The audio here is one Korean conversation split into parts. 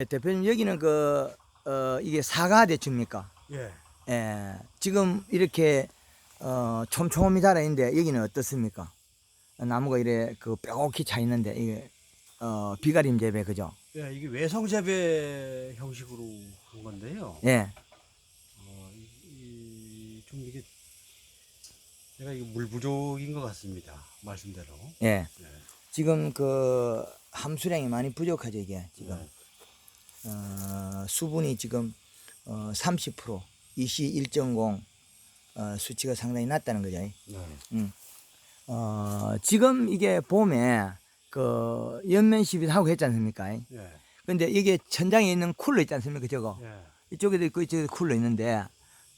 네, 대표님 여기는 그 어, 이게 사과 대추입니까? 예. 예. 지금 이렇게 어, 촘촘히 자라 있는데 여기는 어떻습니까? 나무가 이래 그 뾰족히 차 있는데 이게 어, 비가림 재배 그죠? 예, 이게 외성 재배 형식으로 한 건데요. 예. 어, 이, 이, 좀 이게 제가 이게 물 부족인 것 같습니다. 말씀대로. 예. 예. 지금 그 함수량이 많이 부족하죠 이게 지금 네. 어, 수분이 지금 어, 30% EC 1.0 어, 수치가 상당히 낮다는 거죠. 네. 음. 어, 지금 이게 봄에 그 연면 시비도 하고 했지 않습니까? 예. 근데 이게 천장에 있는 쿨러 있지 않습니까? 저거 예. 이쪽에도 있고 이쪽에도 쿨러 있는데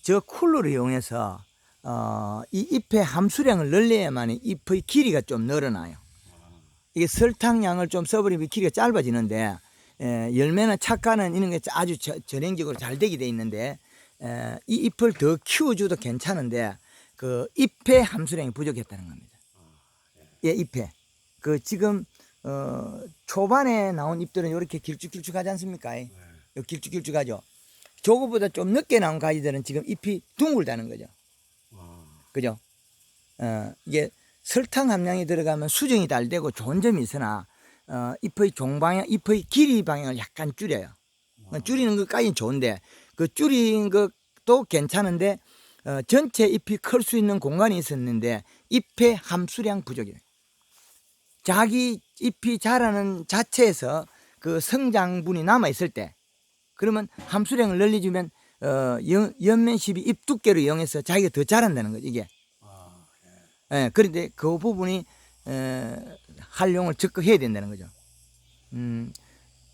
저 쿨러를 이용해서 어, 이 잎의 함수량을 늘려야만 잎의 길이가 좀 늘어나요. 이게 설탕량을 좀 써버리면 길이가 짧아지는데 에, 열매나 착과는 이런 게 아주 저, 전형적으로 잘 되게 돼 있는데 에, 이 잎을 더 키워줘도 괜찮은데 그 잎의 함수량이 부족했다는 겁니다. 예, 잎에 그 지금 어, 초반에 나온 잎들은 이렇게 길쭉길쭉하지 않습니까? 요 길쭉길쭉하죠. 저거보다 좀 늦게 나온 가지들은 지금 잎이 둥글다는 거죠. 아, 그죠? 어, 이게 설탕 함량이 들어가면 수정이 잘 되고 좋은 점이 있으나 어, 잎의 종방향, 잎의 길이 방향을 약간 줄여요. 어, 줄이는 것까지는 좋은데 그 줄인 것도 괜찮은데 어, 전체 잎이 클 수 있는 공간이 있었는데 잎의 함수량 부족이에요. 자기 잎이 자라는 자체에서 그 성장분이 남아 있을 때 그러면 함수량을 늘려주면 어, 연, 연면십이 잎 두께를 이용해서 자기가 더 자란다는 거죠 이게. 아, 예, 그런데 그 부분이 에, 활용을 적극 해야 된다는 거죠. 음,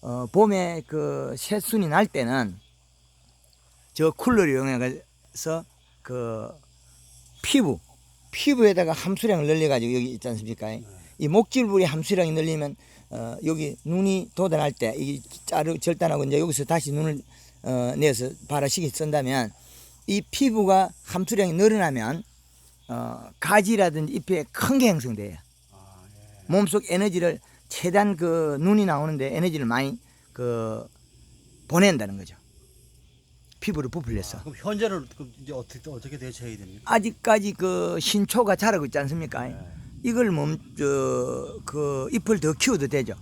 어, 봄에 그 새순이 날 때는 저 쿨러를 이용해서 그 피부, 피부에다가 함수량을 늘려가지고 여기 있지 않습니까? 이 목질부리 함수량이 늘리면 어, 여기 눈이 도달할 때이 자르 절단하고 이제 여기서 다시 눈을 어, 내서 바라시기 쓴다면 이 피부가 함수량이 늘어나면 어, 가지라든지 잎에 큰 게 형성돼요. 몸속 에너지를 최대한 그 눈이 나오는데 에너지를 많이 그 보낸다는 거죠. 피부를 부풀려서. 아, 그럼 현재는 그럼 이제 어떻게 어떻게 대처해야 됩니까? 아직까지 그 신초가 자라고 있지 않습니까? 예. 이걸 몸, 저, 그 잎을 더 키워도 되죠.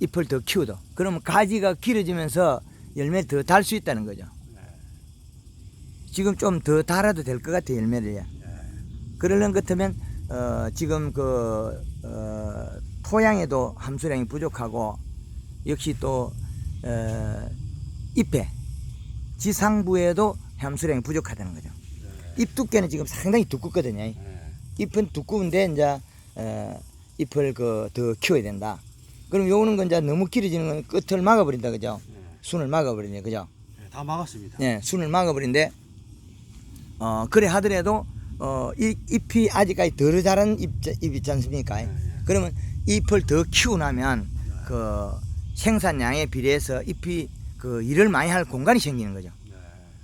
잎을 더 키워도. 그러면 가지가 길어지면서 열매 더 달 수 있다는 거죠. 지금 좀 더 달아도 될 것 같아요, 열매를. 예. 그러는 것 같으면 어, 지금 그 어, 토양에도 함수량이 부족하고 역시 또 어, 잎에 지상부에도 함수량이 부족하다는 거죠. 잎 두께는 지금 상당히 두껍거든요. 예. 잎은 두꺼운데 이제 어, 잎을 그 더 키워야 된다. 그럼 요거는 건 이제 너무 길어지는 건 끝을 막아버린다 그죠? 예. 순을 막아버리네 그죠? 예, 다 막았습니다. 예, 순을 막아버린데 어 그래 하더라도 어 이, 잎이 아직까지 덜 자란 잎, 잎 있지 않습니까? 예, 예. 그러면 잎을 더 키우나면 그 생산량에 비례해서 잎이 그 일을 많이 할 공간이 생기는 거죠. 예.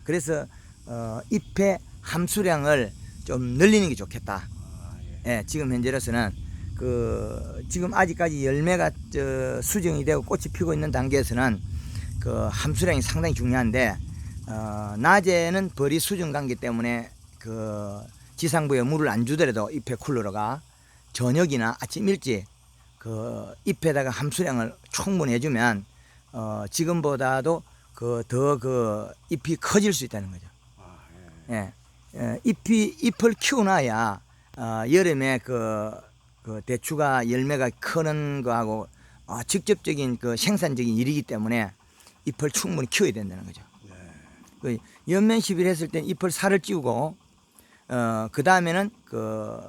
그래서 어 잎의 함수량을 좀 늘리는 게 좋겠다. 아, 예. 예, 지금 현재로서는 그 지금 아직까지 열매가 저 수정이 되고 꽃이 피고 있는 단계에서는 그 함수량이 상당히 중요한데 어, 낮에는 벌이 수정 관계 때문에 그 지상부에 물을 안 주더라도 잎에 쿨러가 저녁이나 아침 일찍 그 잎에다가 함수량을 충분히 해주면 어, 지금보다도 그더그 잎이 커질 수 있다는 거죠. 아, 예. 예, 예, 잎이 잎을 키워놔야 어, 여름에 그, 그 대추가 열매가 크는 거하고 어, 직접적인 그 생산적인 일이기 때문에 잎을 충분히 키워야 된다는 거죠. 그 연면 시비를 했을 때 잎을 살을 찌우고 어, 그 다음에는 그